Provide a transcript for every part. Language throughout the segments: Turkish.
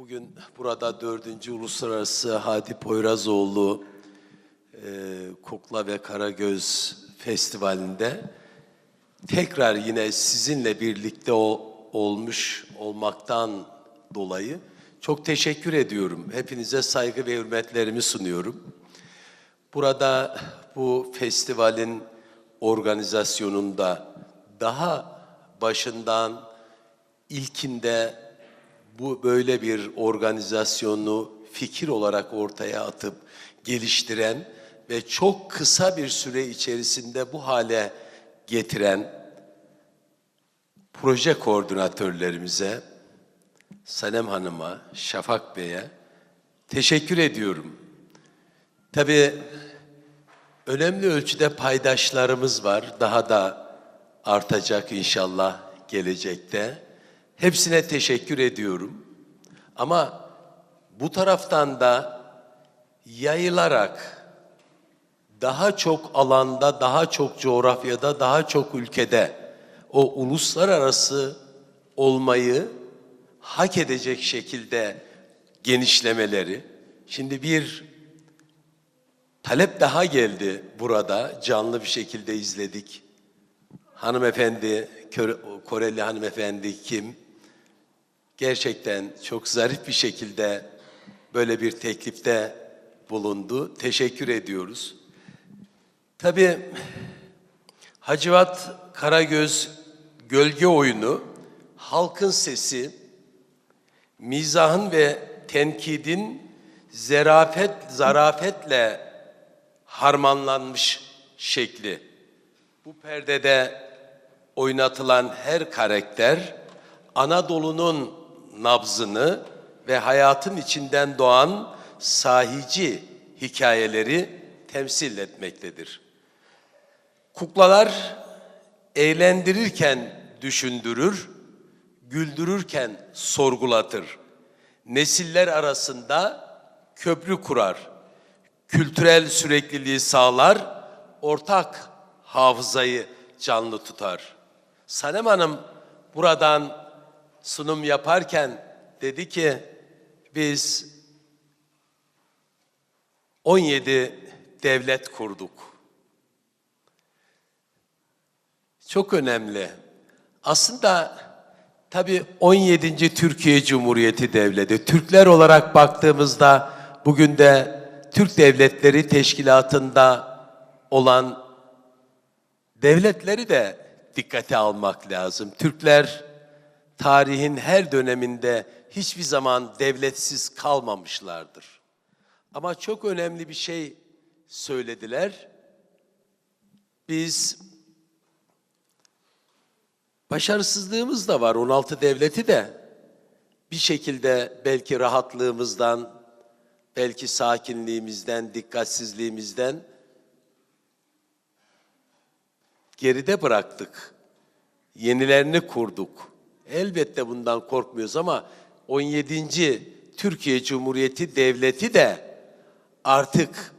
Bugün burada 4. Uluslararası Hadi Poyrazoğlu e, Kukla ve Karagöz Festivali'nde tekrar yine sizinle birlikte ol- olmuş olmaktan dolayı çok teşekkür ediyorum. Hepinize saygı ve hürmetlerimi sunuyorum. Burada bu festivalin organizasyonunda daha başından ilkinde bu böyle bir organizasyonu fikir olarak ortaya atıp geliştiren ve çok kısa bir süre içerisinde bu hale getiren proje koordinatörlerimize, Sanem Hanım'a, Şafak Bey'e teşekkür ediyorum. Tabii önemli ölçüde paydaşlarımız var. Daha da artacak inşallah gelecekte. Hepsine teşekkür ediyorum. Ama bu taraftan da yayılarak daha çok alanda, daha çok coğrafyada, daha çok ülkede o uluslararası olmayı hak edecek şekilde genişlemeleri. Şimdi bir talep daha geldi burada. Canlı bir şekilde izledik. Hanımefendi, Koreli hanımefendi kim? Gerçekten çok zarif bir şekilde böyle bir teklifte bulundu. Teşekkür ediyoruz. Tabii Hacivat Karagöz Gölge Oyunu, Halkın Sesi, mizahın ve tenkidin zerafet, zarafetle harmanlanmış şekli. Bu perdede oynatılan her karakter Anadolu'nun nabzını ve hayatın içinden doğan sahici hikayeleri temsil etmektedir. Kuklalar eğlendirirken düşündürür, güldürürken sorgulatır. Nesiller arasında köprü kurar. Kültürel sürekliliği sağlar, ortak hafızayı canlı tutar. Sanem Hanım buradan sunum yaparken dedi ki biz 17 devlet kurduk. Çok önemli. Aslında tabii 17. Türkiye Cumhuriyeti Devleti. Türkler olarak baktığımızda bugün de Türk Devletleri Teşkilatı'nda olan devletleri de dikkate almak lazım. Türkler tarihin her döneminde hiçbir zaman devletsiz kalmamışlardır. Ama çok önemli bir şey söylediler. Biz Başarısızlığımız da var 16 devleti de bir şekilde belki rahatlığımızdan, belki sakinliğimizden, dikkatsizliğimizden geride bıraktık. Yenilerini kurduk. Elbette bundan korkmuyoruz ama 17. Türkiye Cumhuriyeti Devleti de artık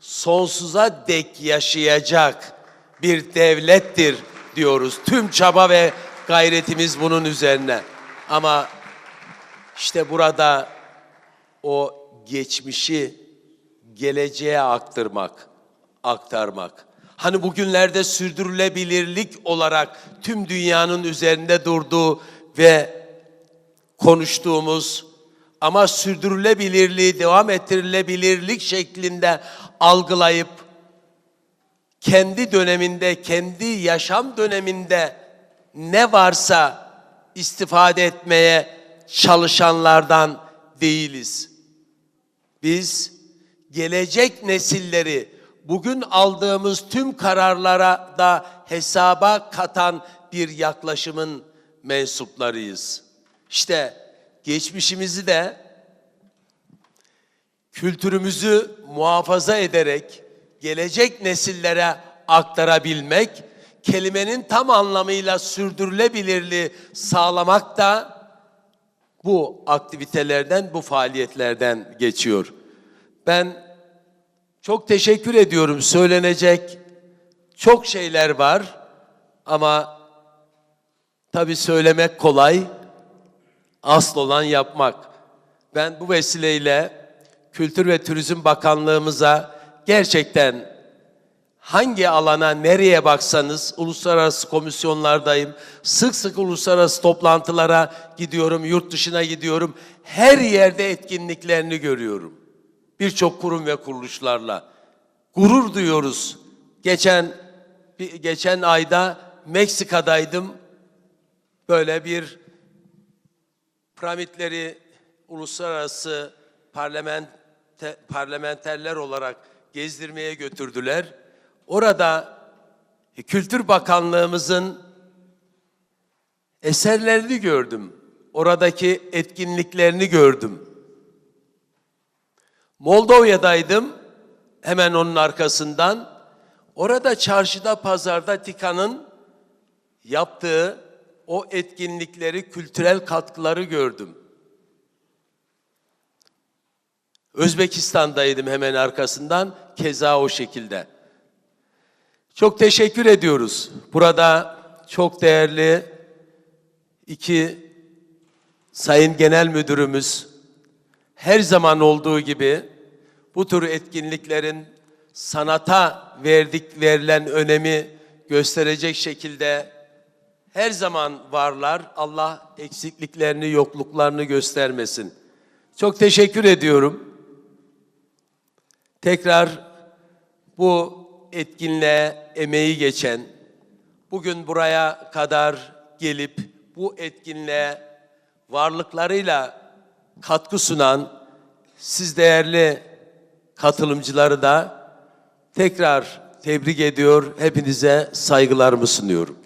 sonsuza dek yaşayacak bir devlettir diyoruz. Tüm çaba ve gayretimiz bunun üzerine. Ama işte burada o geçmişi geleceğe aktarmak, aktarmak. Hani bugünlerde sürdürülebilirlik olarak tüm dünyanın üzerinde durduğu ve konuştuğumuz ama sürdürülebilirliği devam ettirilebilirlik şeklinde algılayıp kendi döneminde, kendi yaşam döneminde ne varsa istifade etmeye çalışanlardan değiliz. Biz gelecek nesilleri bugün aldığımız tüm kararlara da hesaba katan bir yaklaşımın mensuplarıyız. İşte geçmişimizi de kültürümüzü muhafaza ederek gelecek nesillere aktarabilmek, kelimenin tam anlamıyla sürdürülebilirliği sağlamak da bu aktivitelerden, bu faaliyetlerden geçiyor. Ben çok teşekkür ediyorum. Söylenecek çok şeyler var ama tabii söylemek kolay, asıl olan yapmak. ben bu vesileyle Kültür ve Turizm Bakanlığımıza gerçekten hangi alana nereye baksanız uluslararası komisyonlardayım. Sık sık uluslararası toplantılara gidiyorum, yurt dışına gidiyorum. Her yerde etkinliklerini görüyorum. Birçok kurum ve kuruluşlarla. Gurur duyuyoruz. Geçen geçen ayda Meksika'daydım. Böyle bir piramitleri uluslararası parlamente, parlamenterler olarak gezdirmeye götürdüler. Orada Kültür Bakanlığımızın eserlerini gördüm. Oradaki etkinliklerini gördüm. Moldova'daydım. Hemen onun arkasından. Orada çarşıda, pazarda TİKA'nın yaptığı o etkinlikleri, kültürel katkıları gördüm. Özbekistan'daydım hemen arkasından, keza o şekilde. Çok teşekkür ediyoruz. Burada çok değerli iki sayın genel müdürümüz her zaman olduğu gibi bu tür etkinliklerin sanata verdik verilen önemi gösterecek şekilde her zaman varlar. Allah eksikliklerini, yokluklarını göstermesin. Çok teşekkür ediyorum. Tekrar bu etkinliğe emeği geçen, bugün buraya kadar gelip bu etkinliğe varlıklarıyla katkı sunan siz değerli katılımcıları da tekrar tebrik ediyor, hepinize saygılarımı sunuyorum.